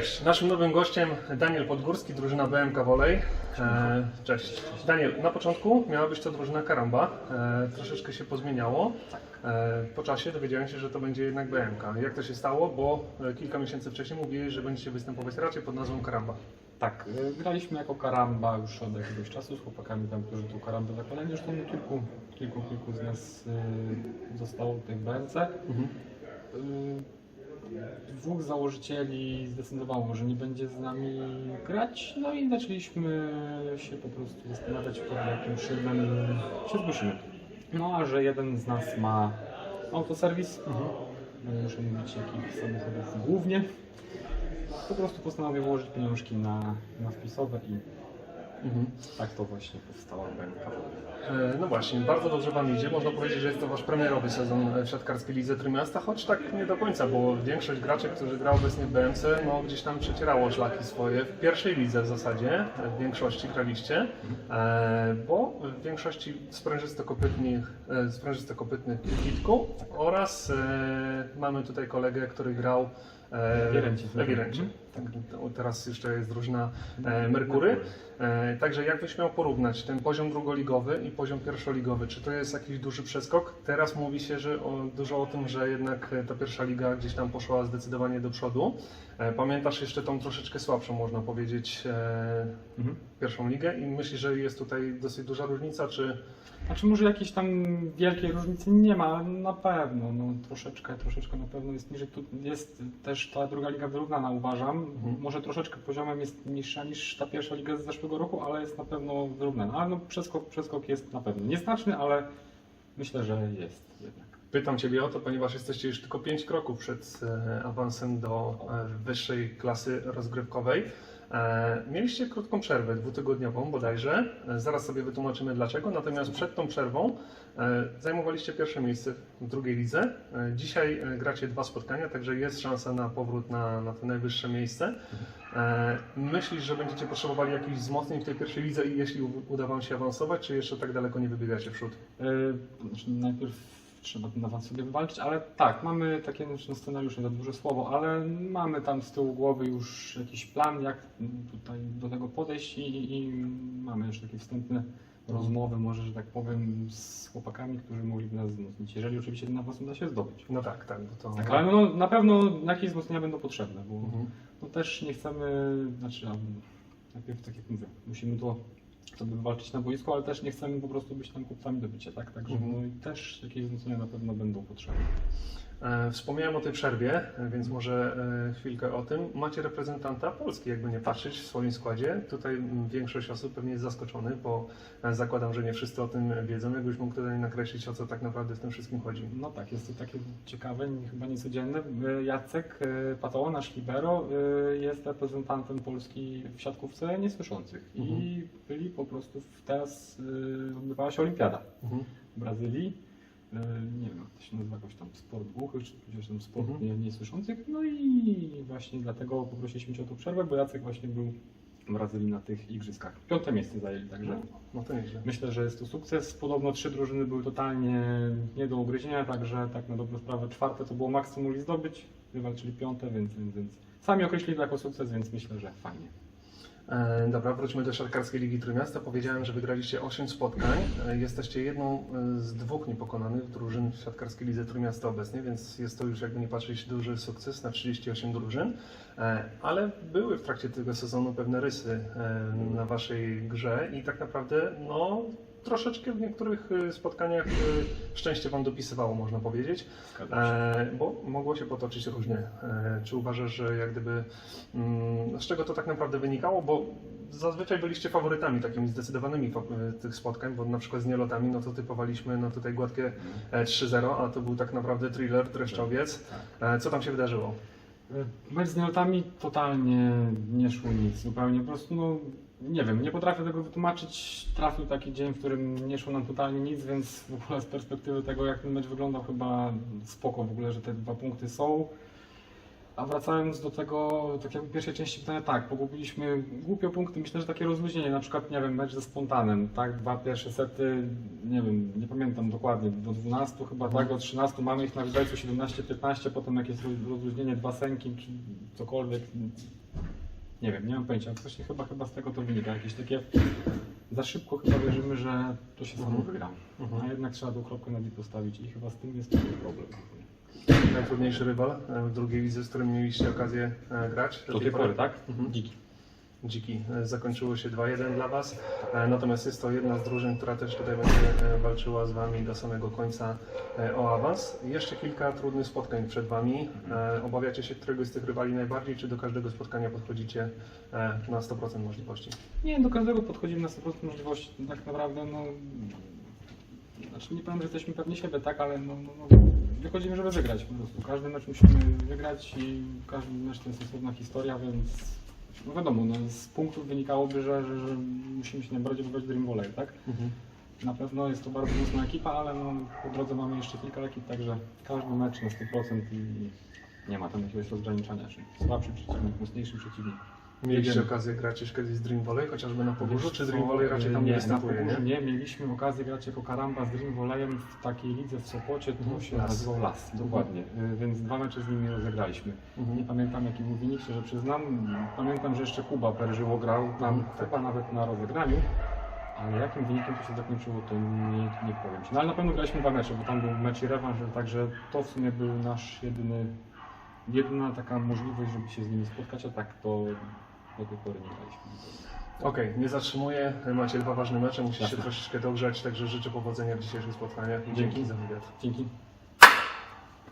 Cześć, naszym nowym gościem Daniel Podgórski, drużyna BMK Wolej. E, cześć. Daniel, na początku miała być to drużyna Karamba, e, troszeczkę się pozmieniało. E, po czasie dowiedziałem się, że to będzie jednak BMK. Jak to się stało? Bo kilka miesięcy wcześniej mówiłeś, że będziecie występować raczej pod nazwą Karamba. Tak, graliśmy jako karamba już od jakiegoś czasu z chłopakami tam, którzy tu karambę zakładali. Zresztą kilku, kilku, kilku z nas zostało w BMC. Mhm. Dwóch założycieli zdecydowało, że nie będzie z nami grać, no i zaczęliśmy się po prostu zastanawiać, pod jakim szyldem się zgłosimy. No a że jeden z nas ma autoserwis, nie muszę mówić jakich samochodów głównie, po prostu postanowił włożyć pieniążki na, na wpisowe i Mhm. tak to właśnie powstała BMK. E, No właśnie, bardzo dobrze Wam idzie. Można powiedzieć, że jest to Wasz premierowy sezon w siatkarskiej lidze Trójmiasta, choć tak nie do końca, bo większość graczy, którzy grał obecnie w BMC, no gdzieś tam przecierało szlaki swoje w pierwszej lidze w zasadzie, w większości graliście, e, bo w większości sprężystokopytnych, e, sprężystokopytnych kitku oraz e, mamy tutaj kolegę, który grał e, W Wirencie. w Wirencie. Tak, teraz jeszcze jest drużyna e, Merkury. E, Także jakbyś miał porównać ten poziom drugoligowy i poziom pierwszoligowy, czy to jest jakiś duży przeskok? Teraz mówi się że o, dużo o tym, że jednak ta pierwsza liga gdzieś tam poszła zdecydowanie do przodu. E, Pamiętasz jeszcze tą troszeczkę słabszą, można powiedzieć, e, Mhm. pierwszą ligę i myślisz, że jest tutaj dosyć duża różnica, czy... Znaczy może jakiejś tam wielkiej różnicy nie ma, ale na pewno, no troszeczkę, troszeczkę na pewno jest niżej. Tu jest też ta druga liga wyrównana uważam. Mhm. Może troszeczkę poziomem jest niższa niż ta pierwsza liga z zeszłego roku, ale jest na pewno wyrównana. Ale no przeskok, przeskok jest na pewno nieznaczny, ale myślę, że jest jednak. Pytam Ciebie o to, ponieważ jesteście już tylko 5 kroków przed e, awansem do e, wyższej klasy rozgrywkowej. E, Mieliście krótką przerwę, dwutygodniową bodajże. E, Zaraz sobie wytłumaczymy dlaczego. Natomiast przed tą przerwą e, zajmowaliście pierwsze miejsce w drugiej lidze. Dzisiaj gracie dwa spotkania, także jest szansa na powrót na, na to najwyższe miejsce. Myślisz, że będziecie potrzebowali jakichś wzmocnień w tej pierwszej lidze i jeśli uda Wam się awansować, czy jeszcze tak daleko nie wybiegacie w przód? Znaczy najpierw trzeba ten awans sobie wywalczyć, ale tak, mamy takie znaczy, scenariusze, za duże słowo, ale mamy tam z tyłu głowy już jakiś plan, jak tutaj do tego podejść i, i mamy już takie wstępne rozmowy, może, że tak powiem, z chłopakami, którzy mogliby nas wzmocnić, jeżeli oczywiście ten awans uda się zdobyć. No tak, tak. Bo to... Tak, ale no, na pewno jakieś wzmocnienia będą potrzebne, bo Mhm. no, też nie chcemy, znaczy a, najpierw tak jak mówię, musimy to sobie wywalczyć na boisku, ale też nie chcemy po prostu być tam kupcami do bicia, tak? Także Mhm. no, i też jakieś wzmocnienia na pewno będą potrzebne. E, Wspomniałem o tej przerwie, e, więc może e, chwilkę o tym. Macie reprezentanta Polski, jakby nie patrzeć, w swoim składzie. Tutaj większość osób pewnie jest zaskoczony, bo zakładam, że nie wszyscy o tym wiedzą. Jakbyś mógł tutaj nakreślić, o co tak naprawdę w tym wszystkim chodzi. No tak, jest to takie ciekawe, chyba niecodzienne. Jacek Patoło, nasz libero, jest reprezentantem Polski w siatkówce niesłyszących i byli po prostu, w- teraz odbywała się olimpiada. Mhm. w Brazylii. E, Nie wiem, to się nazywa jakoś tam sport głuchych, czy tudzież tam sport Mhm. nie, niesłyszących. No i właśnie dlatego poprosiliśmy Cię o tą przerwę, bo Jacek właśnie był w Brazylii na tych igrzyskach. Piąte miejsce zajęli, także No to nieźle. myślę, że jest to sukces. Podobno trzy drużyny były totalnie nie do ugryzienia, także tak na dobrą sprawę czwarte to było maksimum mogli zdobyć, wywalczyli piąte, więc, więc, więc sami określili to jako sukces, więc myślę, że fajnie. E, dobra, wróćmy do Siatkarskiej Ligi Trójmiasta. Powiedziałem, że wygraliście 8 spotkań. E, Jesteście jedną e, z dwóch niepokonanych drużyn w Siatkarskiej Lidze Trójmiasta obecnie, więc jest to już jakby nie patrzeć duży sukces na 38 drużyn. Ale były w trakcie tego sezonu pewne rysy na waszej grze i tak naprawdę no troszeczkę w niektórych e, spotkaniach e, szczęście wam dopisywało, można powiedzieć. E, bo mogło się potoczyć różnie. E, czy uważasz, że jak gdyby mm, z czego to tak naprawdę wynikało? Bo zazwyczaj byliście faworytami takimi zdecydowanymi e, tych spotkań, bo na przykład z nielotami no to typowaliśmy no tutaj gładkie e, 3-0, a to był tak naprawdę thriller, dreszczowiec. E, co tam się wydarzyło? Mecz z totalnie nie szło nic, zupełnie po prostu, no nie wiem, nie potrafię tego wytłumaczyć. Trafił taki dzień, w którym nie szło nam totalnie nic, więc w ogóle z perspektywy tego, jak ten mecz wyglądał, chyba spoko w ogóle, że te dwa punkty są. A wracając do tego, tak jakby pierwszej części pytania, tak, pogubiliśmy głupio punkty, myślę, że takie rozluźnienie, na przykład, nie wiem, mecz ze Spontanem, tak, dwa pierwsze sety, nie wiem, nie pamiętam dokładnie, do 12 chyba, tak, do 13 mamy ich na widelcu 17-15, potem jakieś roz- rozluźnienie, dwa senki, czy cokolwiek, Nie wiem, nie mam pojęcia. Właśnie chyba, chyba z tego to wynika. Jakieś takie za szybko chyba wierzymy, że to się samo Mhm. wygra. Mhm. A jednak trzeba tą kropkę na postawić i chyba z tym jest problem. Najtrudniejszy rywal e, w drugiej lidze, z którym mieliście okazję e, grać? Do tej pory, tak? Mhm. Dziki. Dziki. E, Zakończyło się 2-1 dla Was, natomiast jest to jedna z drużyn, która też tutaj będzie walczyła z Wami do samego końca o awans. Jeszcze kilka trudnych spotkań przed Wami. Obawiacie się któregoś z tych rywali najbardziej, czy do każdego spotkania podchodzicie na 100% możliwości? Nie, do każdego podchodzimy na 100% możliwości. Tak naprawdę, no. Znaczy nie powiem, że jesteśmy pewni siebie, tak, ale no, no, no, wychodzimy, żeby wygrać po prostu. Każdy mecz musimy wygrać i każdy mecz to jest osobna historia, więc no wiadomo, no, z punktów wynikałoby, że, że, że musimy się najbardziej wybrać Dream Volley, tak? Na pewno jest to bardzo mocna ekipa, ale no, po drodze mamy jeszcze kilka ekip, także każdy mecz na 100% i nie ma tam jakiegoś rozgraniczania, czy słabszy przeciwnik, mocniejszy przeciwnik. Mieliście okazję grać już kiedyś z Dream Volley, chociażby na Pogórzu, czy Dream Volley raczej tam nie nie, występuje, na nie? Nie? Mieliśmy okazję grać jako Karamba z Dream Volleyem w takiej lidze w Sopocie, to Mhm. się Las. nazywał Las, dokładnie. Y, Więc dwa mecze z nimi rozegraliśmy. Nie Mhm. pamiętam jaki był wynik, szczerze przyznam. Pamiętam, że jeszcze Kuba Perżyło grał tam Mhm, chyba nawet na rozegraniu. Ale jakim wynikiem to się zakończyło, to nie, nie powiem Ci. No ale na pewno graliśmy dwa mecze, bo tam był mecz i rewanż, także to w sumie był nasz jedyny, jedyna taka możliwość, żeby się z nimi spotkać, a tak to do tej pory nie graliśmy. Okej, nie zatrzymuję. Macie dwa ważne mecze, musicie się Jasne. troszeczkę dogrzać, także życzę powodzenia w dzisiejszych spotkaniach i Dzięki. dzięki za wywiad. Dzięki.